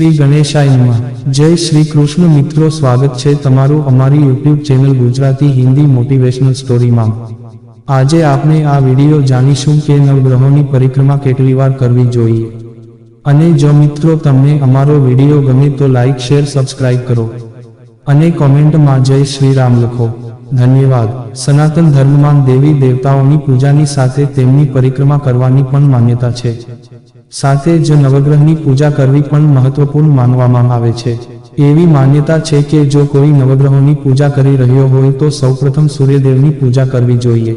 શ્રી ગણેશાય નમઃ. જય શ્રી કૃષ્ણ મિત્રો, સ્વાગત છે તમારું અમારી YouTube channel Gujarati Hindi motivational સ્ટોરીમાં. આજે આપણે આ વીડિયો જાણીશું કે નવગ્રહોની પરિક્રમા કેટલી વાર કરવી જોઈએ. અને જો મિત્રો તમને અમારો વિડિયો ગમે તો લાઇક શેર, સબસ્ક્રાઇબ કરો. અને કોમેન્ટમાં જય શ્રી રામ લખો. ધન્યવાદ. સનાતન ધર્મમાં દેવી દેવતાઓની પૂજાની સાથે તેમની પરિક્રમા કરવાની પણ માન્યતા છે. સાથે જ નવગ્રહની પૂજા કરવી પણ મહત્વપૂર્ણ માનવામાં આવે છે. એવી માન્યતા છે કે જો કોઈ નવગ્રહોની પૂજા કરી રહ્યો હોય તો સૌપ્રથમ સૂર્યદેવની પૂજા કરવી જોઈએ.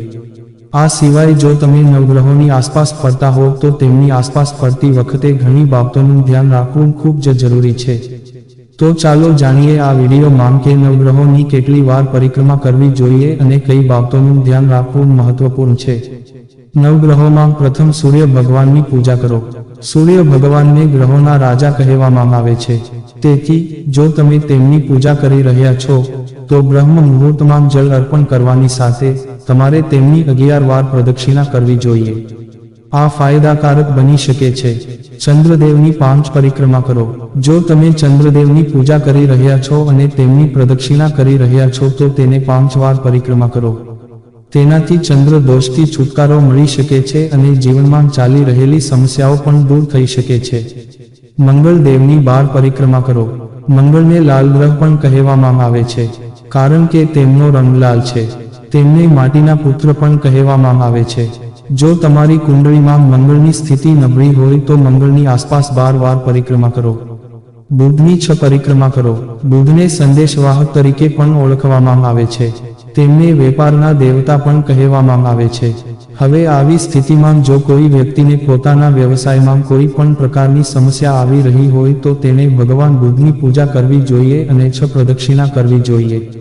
આ સિવાય જો તમે નવગ્રહોની આસપાસ ફરતા હો તો તેમની આસપાસ ફરતી વખતે ઘણી બાબતોનું ધ્યાન રાખવું ખૂબ જ જરૂરી છે. તો ચાલો જાણીએ આ વિડીયોમાં કે નવગ્રહોની કેટલી વાર પરિક્રમા કરવી જોઈએ અને કઈ બાબતોનું ધ્યાન રાખવું મહત્વપૂર્ણ છે. નવગ્રહોમાં પ્રથમ સૂર્ય ભગવાનની પૂજા કરો. સૂર્ય ભગવાનને ગ્રહોના રાજા કહેવામાં આવે છે. તેથી, જો તમે તેમની પૂજા કરી રહ્યા છો, તો બ્રહ્મ મુહૂર્તમાં જળ અર્પણ કરવાની સાથે તમારે તેમની અગિયાર વાર પ્રદક્ષિણા કરવી જોઈએ. આ ફાયદાકારક બની શકે છે. ચંદ્રદેવની પાંચ પરિક્રમા કરો. જો તમે ચંદ્રદેવની પૂજા કરી રહ્યા છો અને તેમની પ્રદક્ષિણા કરી રહ્યા છો, તો તેને પાંચ વાર પરિક્રમા કરો. તેનાથી ચંદ્ર દોષથી છુટકારો મળી શકે છે અને જીવનમાં ચાલી રહેલી સમસ્યાઓ પણ દૂર થઈ શકે છે. મંગળ દેવની બાર પરિક્રમા કરો. મંગળને લાલ ગ્રહ પણ કહેવામાં આવે છે, કારણ કે તેમનો રંગ લાલ છે. તેમને માટીના પુત્ર પણ કહેવામાં આવે છે. જો તમારી કુંડળીમાં મંગળની સ્થિતિ નબળી હોય તો મંગળની આસપાસ બાર વાર પરિક્રમા કરો. બુધની છ પરિક્રમા કરો. બુદ્ધને સંદેશવાહક તરીકે પણ ઓળખવામાં આવે છે. તેમને વેપારના દેવતા પણ કહેવામાં આવે છે. હવે આવી સ્થિતિમાં જો કોઈ વ્યક્તિને પોતાના વ્યવસાયમાં કોઈ પણ પ્રકારની સમસ્યા આવી રહી હોય તો તેણે ભગવાન બુધની પૂજા કરવી જોઈએ અને છ પ્રદક્ષિણા કરવી જોઈએ.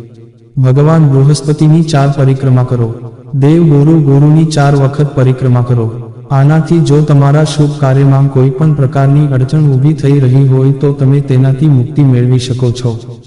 ભગવાન બૃહસ્પતિની ચાર પરિક્રમા કરો. દેવ ગુરુ ગુરુની ચાર વખત પરિક્રમા કરો. આનાથી જો તમારા શુભ કાર્યમાં કોઈ પણ પ્રકારની અડચણ ઊભી થઈ રહી હોય તો તમે તેનાથી મુક્તિ મેળવી શકો છો.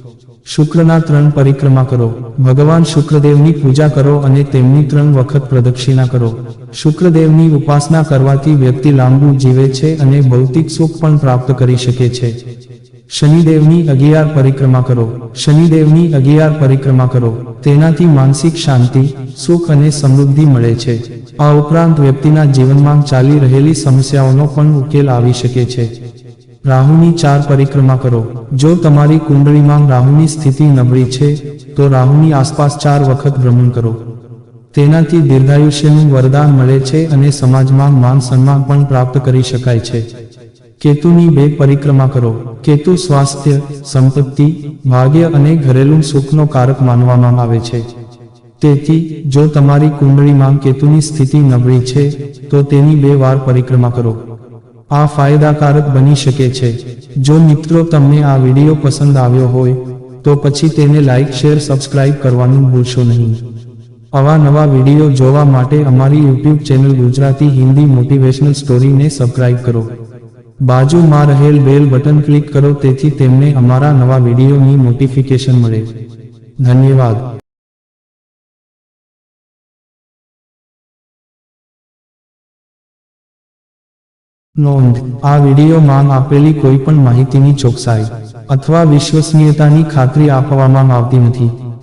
શુક્રના ત્રણ પરિક્રમા કરો. ભગવાન શુક્રદેવની પૂજા કરો અને તેમની ત્રણ વખત પ્રદક્ષિણા કરો. શુક્રદેવની ઉપાસના કરવાથી વ્યક્તિ લાંબુ જીવે છે અને ભૌતિક સુખ પણ પ્રાપ્ત કરી શકે છે. શનિદેવની અગિયાર પરિક્રમા કરો. શનિદેવની અગિયાર પરિક્રમા કરો. તેનાથી માનસિક શાંતિ, સુખ અને સમૃદ્ધિ મળે છે. આ ઉપરાંત વ્યક્તિના જીવનમાં ચાલી રહેલી સમસ્યાઓનો પણ ઉકેલ આવી શકે છે. રાહુની ચાર પરિક્રમા કરો. જો તમારી કુંડળીમાં રાહુની સ્થિતિ નબળી છે, તો રાહુની આસપાસ ચાર વખત ભ્રમણ કરો. તેનાથી દીર્ઘાયુષ્યનું વરદાન મળે છે અને સમાજમાં માન સન્માન પણ પ્રાપ્ત કરી શકાય છે. કેતુની બે પરિક્રમા કરો. કેતુ સ્વાસ્થ્ય, સંપત્તિ, ભાગ્ય અને ઘરેલું સુખનો કારક માનવામાં આવે છે. તેથી, જો તમારી કુંડળીમાં કેતુની સ્થિતિ નબળી છે, તો તેની બે વાર પરિક્રમા કરો. આ ફાયદાકારક બની શકે છે. જો મિત્રો તમને આ વીડિયો પસંદ આવ્યો હોય, તો પછી તેને લાઇક શેર, સબસ્ક્રાઇબ કરવાનું ભૂલશો નહીં. આવા નવા વીડિયો જોવા માટે અમારી YouTube channel Gujarati Hindi motivational સ્ટોરીને subscribe કરો. બાજુમાં રહેલ બેલ બટન ક્લિક કરો તેથી તેમને અમારા નવા વિડીયોની નોટિફિકેશન મળે ધન્યવાદ. નોંધ, આ વિડીયોમાં આપેલી કોઈ પણ માહિતીની ચોકસાઈ અથવા વિશ્વસનીયતાની ખાતરી આપવામાં આવતી નથી.